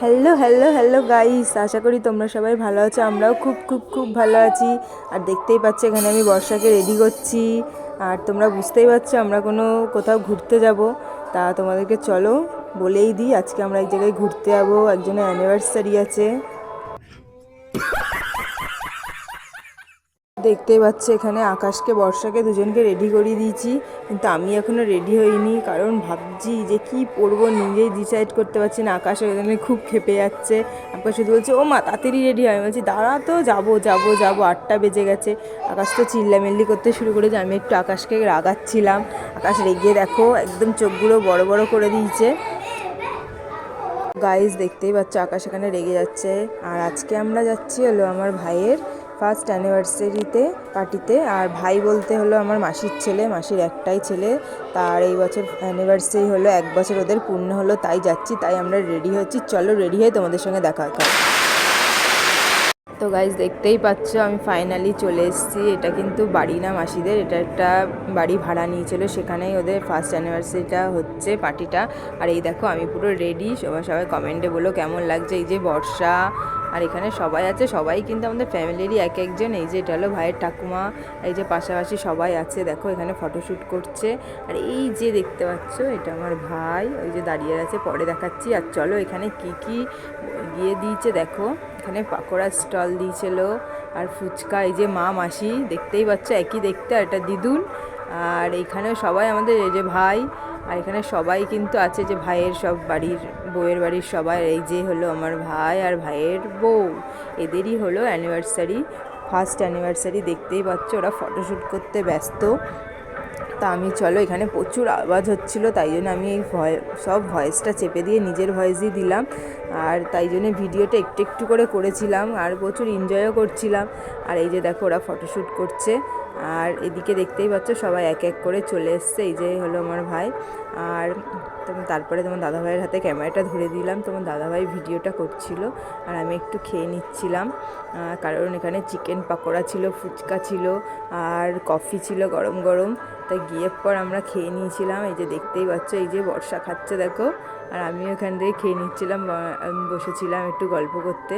Hello hello hello guys আশা করি তোমরা সবাই ভালো আছো। আমরাও খুব খুব খুব ভালো আছি। আর দেখতেই পাচ্ছ, এখানে আমি বর্ষাকে রেডি করছি। আর তোমরা বুঝতেই পারছ, আমরা কোনো কোথাও ঘুরতে যাব। তা তোমাদেরকে চলো বলেই দিই, আজকে আমরা এক জায়গায় ঘুরতে যাব। একজনের অ্যানিভার্সারি আছে। দেখতেই পাচ্ছ এখানে আকাশকে, বর্ষাকে দুজনকে রেডি করিয়ে দিয়েছি। কিন্তু আমি এখনও রেডি হইনি, কারণ ভাবছি যে কি পরবো, নিজেই ডিসাইড করতে পারছি না। আকাশ এখানে খুব খেপে যাচ্ছে। আকাশ শুধু বলছে ও মা তাড়াতাড়ি রেডি হয়। বলছি, দাঁড়া তো, যাব যাব যাব। আটটা বেজে গেছে। আকাশ তো চিল্লামিল্লি করতে শুরু করেছে। আমি একটু আকাশকে রাগাচ্ছিলাম। আকাশ রেগে দেখো, একদম চোখগুলো বড় বড় করে দিয়েছে। গাইজ দেখতেই পাচ্ছ, আকাশ এখানে রেগে যাচ্ছে। আর আজকে আমরা যাচ্ছি হলো আমার ভাইয়ের ফার্স্ট অ্যানিভার্সারিতে পার্টিতে, আর ভাই বলতে হলো আমার মাসির ছেলে, মাসির একটাই ছেলে। তার এই বছর অ্যানিভার্সারি হলো, এক বছর ওদের পূর্ণ হলো, তাই যাচ্ছি, তাই আমরা রেডি হচ্ছি। চলো রেডি হয়ে তোমাদের সঙ্গে দেখা হবে তো গাইজ দেখতেই পাচ্ছ, আমি ফাইনালি চলে এসেছি। এটা কিন্তু বাড়ি না মাসিদের, এটা একটা বাড়ি ভাড়া নিয়েছিল, সেখানেই ওদের ফার্স্ট অ্যানিভার্সারিটা হচ্ছে পার্টিটা আর এই দেখো, আমি পুরো রেডি সবাই সবাই কমেন্টে বলো কেমন লাগছে, এই যে বর্ষা আর এখানে সবাই আছে, সবাই কিন্তু আমাদের ফ্যামিলিরই এক একজন। এই যে এটা হলো ভাইয়ের ঠাকুমা, এই যে পাশাপাশি সবাই আছে। দেখো, এখানে ফটোশ্যুট করছে। আর এই যে দেখতে পাচ্ছ, এটা আমার ভাই, ওই যে দাঁড়িয়ে আছে, পরে দেখাচ্ছি। আর চলো এখানে কি কি গিয়ে দিয়েছে, দেখো। এখানে পাকোড়া স্টল দিয়েছিল, আর ফুচকা, এই যে মা মাসি, দেখতেই পাচ্ছ, একই দেখতে, আর এটা দিদুন। আর এইখানে সবাই আমাদের, এই যে ভাই আর এখানে সবাই কিন্তু আছে যে ভাইয়ের সব বাড়ির, বউয়ের বাড়ির সবাই। এই যে হলো আমার ভাই আর ভাইয়ের বউ। এদেরই হলো অ্যানিভার্সারি ফার্স্ট অ্যানিভার্সারি দেখতেই পাচ্ছ ওরা ফটোশ্যুট করতে ব্যস্ত। তা আমি চলো, এখানে প্রচুর আওয়াজ হচ্ছিল, তাই জন্য আমি এই ভয়, সব ভয়েসটা চেপে দিয়ে নিজের ভয়েসই দিলাম। আর তাই জন্য ভিডিওটা একটু একটু করে করেছিলাম, আর প্রচুর এনজয়ও করছিলাম। আর এই যে দেখো ওরা ফটোশ্যুট করছে। আর এদিকে দেখতেই পাচ্ছ সবাই এক এক করে চলে এসছে, এই যে হলো আমার ভাই। আর তারপরে তোমার দাদাভাইয়ের হাতে ক্যামেরাটা ধরে দিলাম, তোমার দাদাভাই ভিডিওটা করছিল, আর আমি একটু খেয়ে নিচ্ছিলাম। কারণ এখানে চিকেন পাকোড়া ছিল, ফুচকা ছিল, আর কফি ছিল গরম গরম। তাই গিয়ে পর আমরা খেয়ে নিয়েছিলাম, এই যে দেখতেই পাচ্ছ, এই যে বর্ষা খাচ্ছে দেখো। আর আমিও এখান থেকে খেয়ে নিচ্ছিলাম বসেছিলাম একটু গল্প করতে।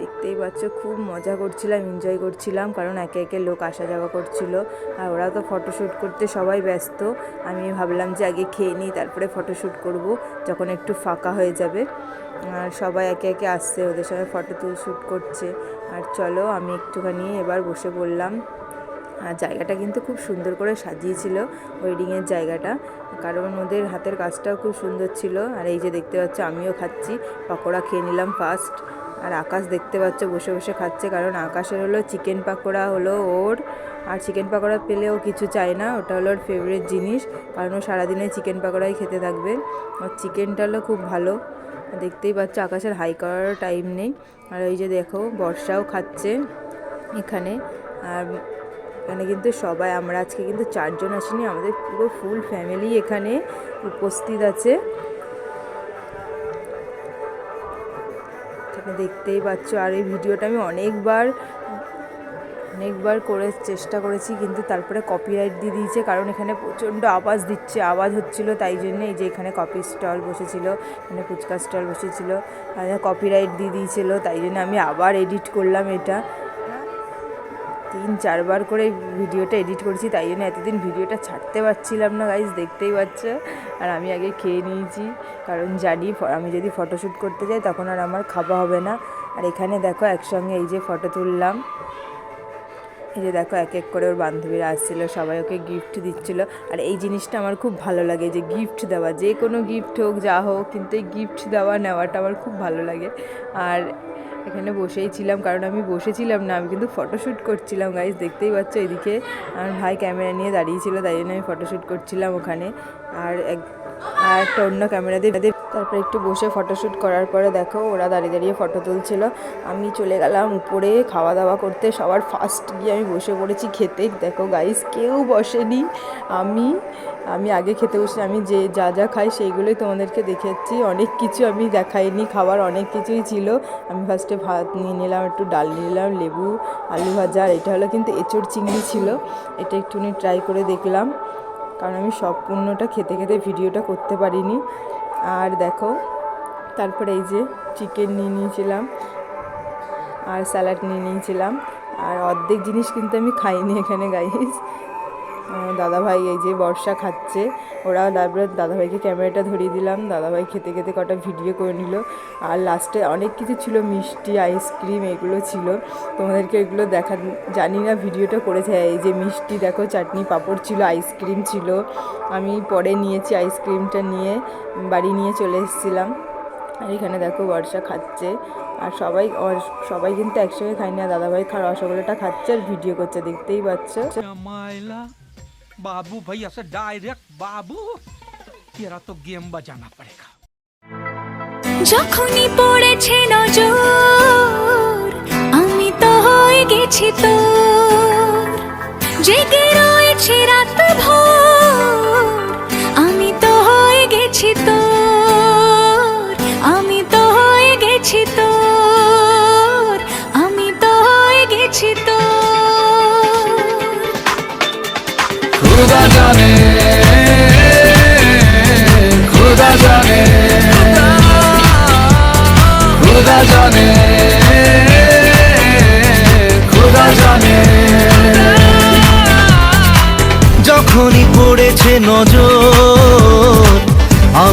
দেখতেই পাচ্ছ, খুব মজা করছিলাম এনজয় করছিলাম, কারণ একে একে লোক আসা যাওয়া করছিল। আর ওরা তো ফটোশ্যুট করতে সবাই ব্যস্ত। আমি ভাবলাম যে আগে খেয়ে নিই, তারপরে ফটোশ্যুট করব, যখন একটু ফাঁকা হয়ে যাবে। আর সবাই একে একে আসছে, ওদের সঙ্গে ফটো তুল শ্যুট করছে। আর চলো, আমি একটুখানি এবার বসে পড়লাম। আর জায়গাটা কিন্তু খুব সুন্দর করে সাজিয়েছিল ওয়েডিংয়ের জায়গাটা। কারণ ওদের হাতের কাজটাও খুব সুন্দর ছিল। আর এই যে দেখতে পাচ্ছ, আমিও খাচ্ছি, পকোড়া খেয়ে নিলাম ফার্স্ট আর আকাশ দেখতে পাচ্ছ, বসে বসে খাচ্ছে, কারণ আকাশের হলো চিকেন পাকোড়া হলো ওর। আর চিকেন পাকোড়া পেলেও কিছু চায় না, ওটা হলো ওর ফেভারিট জিনিস, কারণ ও সারাদিনে চিকেন পাকোড়াই খেতে থাকবে। আর চিকেনটা হলো খুব ভালো। দেখতেই পাচ্ছ, আকাশের হাই করারও টাইম নেই। আর ওই যে দেখো, বর্ষাও খাচ্ছে এখানে। আর এখানে কিন্তু সবাই, আমরা আজকে কিন্তু চারজন আসিনি, আমাদের পুরো ফুল ফ্যামিলি এখানে উপস্থিত আছে। দেখতেই পাচ্ছ, আর এই ভিডিওটা আমি অনেকবার অনেকবার করে চেষ্টা করেছি, কিন্তু তারপরে কপিরাইট দিয়ে দিয়েছে, কারণ এখানে প্রচণ্ড আওয়াজ দিচ্ছে, আওয়াজ হচ্ছিল, তাই জন্য এই যে এখানে কপি স্টল বসেছিল, এখানে ফুচকা স্টল বসেছিল কপিরাইট দিয়ে দিয়েছিলো, তাই জন্য আমি আবার এডিট করলাম এটা। তিন চারবার করে ভিডিওটা এডিট করেছি, তাই জন্য এতদিন ভিডিওটা ছাড়তে পারছিলাম না গাইজ দেখতেই পাচ্ছ। আর আমি আগে খেয়ে নিয়েছি, কারণ জানি আমি যদি ফটোশ্যুট করতে যাই তখন আর আমার খাওয়া হবে না। আর এখানে দেখো একসঙ্গে এই যে ফটো তুললাম। এই যে দেখো এক এক করে ওর বান্ধবীরা আসছিল, সবাই ওকে গিফট দিচ্ছিল। আর এই জিনিসটা আমার খুব ভালো লাগে যে গিফট দেওয়া, যে কোনো গিফট হোক, যা হোক, কিন্তু এই গিফট দেওয়া, নেওয়াটা আমার খুব ভালো লাগে। আর এখানে বসেই ছিলাম, কারণ আমি বসেছিলাম না, আমি কিন্তু ফটোশ্যুট করছিলাম গাইজ দেখতেই পাচ্ছ এদিকে। আমার ভাই ক্যামেরা নিয়ে দাঁড়িয়েছিল তাই জন্য আমি ফটোশ্যুট করছিলাম ওখানে। আর এক আর একটা অন্য ক্যামেরা দিয়ে তারপরে একটু বসে ফটোশ্যুট করার পরে দেখো ওরা দাঁড়িয়ে দাঁড়িয়ে ফটো তুলছিল। আমি চলে গেলাম উপরে খাওয়া দাওয়া করতে। সবার ফার্স্ট গিয়ে আমি বসে পড়েছি খেতে। দেখো গাইস কেউ বসেনি। আমি আমি আগে খেতে বসে, আমি যে যা যা খাই সেইগুলোই তোমাদেরকে দেখেছি অনেক কিছু আমি দেখাইনি, খাবার অনেক কিছুই ছিল। আমি ফার্স্টে ভাত নিয়ে নিলাম, একটু ডাল নিয়ে নিলাম, লেবু, আলু ভাজা এটা হলো কিন্তু এঁচড় চিংড়ি ছিল। এটা একটুখানি ট্রাই করে দেখলাম। কারণ আমি সব পণ্যটা খেতে খেতে ভিডিওটা করতে পারিনি। আর দেখো, তারপরে এই যে চিকেন নিয়ে নিয়েছিলাম, আর স্যালাড নিয়ে নিয়েছিলাম, আর অর্ধেক জিনিস কিন্তু আমি খাইনি এখানে গাইস দাদাভাই এই যে বর্ষা খাচ্ছে, ওরা তারপরে দাদাভাইকে ক্যামেরাটা ধরিয়ে দিলাম। দাদাভাই খেতে খেতে কটা ভিডিও করে নিল। আর লাস্টে অনেক কিছু ছিল, মিষ্টি আইসক্রিম এগুলো ছিল। তোমাদেরকে এগুলো দেখা, জানি না ভিডিওটা করেছে। এই যে মিষ্টি দেখো, চাটনি পাঁপড় ছিল আইসক্রিম ছিল। আমি পরে নিয়েছি আইসক্রিমটা নিয়ে, বাড়ি নিয়ে চলে এসেছিলাম। আর এখানে দেখো বর্ষা খাচ্ছে। আর সবাই সবাই কিন্তু একসঙ্গে খাই না। দাদাভাই খা, রসগোল্লাটা খাচ্ছে আর ভিডিও করছে, দেখতেই পাচ্ছ। बाबू भैया से डायरेक्ट बाबू तेरा तो गेम बजाना पड़ेगा যখনই পড়েছে নজর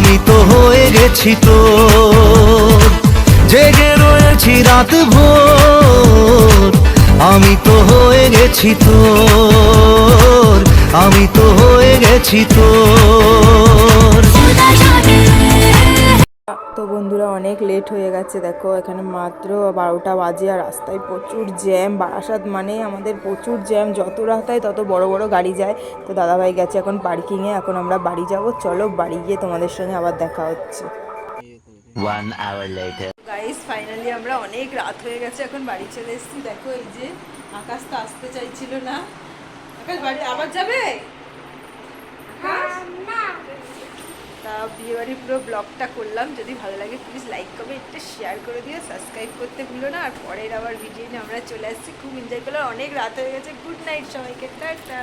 আমি তো হয়ে গেছি তো। জেগে রয়েছি রাত ভোর। আমি তো হয়ে গেছি তোর। আমি তো হয়ে গেছি তোর। বন্ধুরা অনেক লেট হয়ে গেছে। দেখো এখানে মাত্র বারোটা বাজে আর রাস্তায় প্রচুর জ্যাম বারাসাত মানে আমাদের প্রচুর জ্যাম যত রাস্তায় তত বড় বড় গাড়ি যায়। তো দাদাভাই গেছে এখন পার্কিংয়ে এখন আমরা বাড়ি যাব। চলো বাড়ি গিয়ে তোমাদের সঙ্গে আবার দেখা হচ্ছে. গাইস ফাইনালি আমরা অনেক রাত হয়ে গেছে। এখন বাড়ি চলে এসেছি। দেখো এই যে আকাশ তো আসতে চাইছিল না। আকাশ বাড়ি আবার যাবে? তা বিয়ে বাড়ির পুরো ব্লগটা করলাম। যদি ভালো লাগে প্লিজ লাইক কমেন্টটা শেয়ার করে দিও। সাবস্ক্রাইব করতে ভুলো না। আর পরের আবার ভিডিও নিয়ে আমরা চলে আসছি। খুব এনজয় করলাম। অনেক রাত হয়ে গেছে। গুড নাইট সবাইকে। টাটা।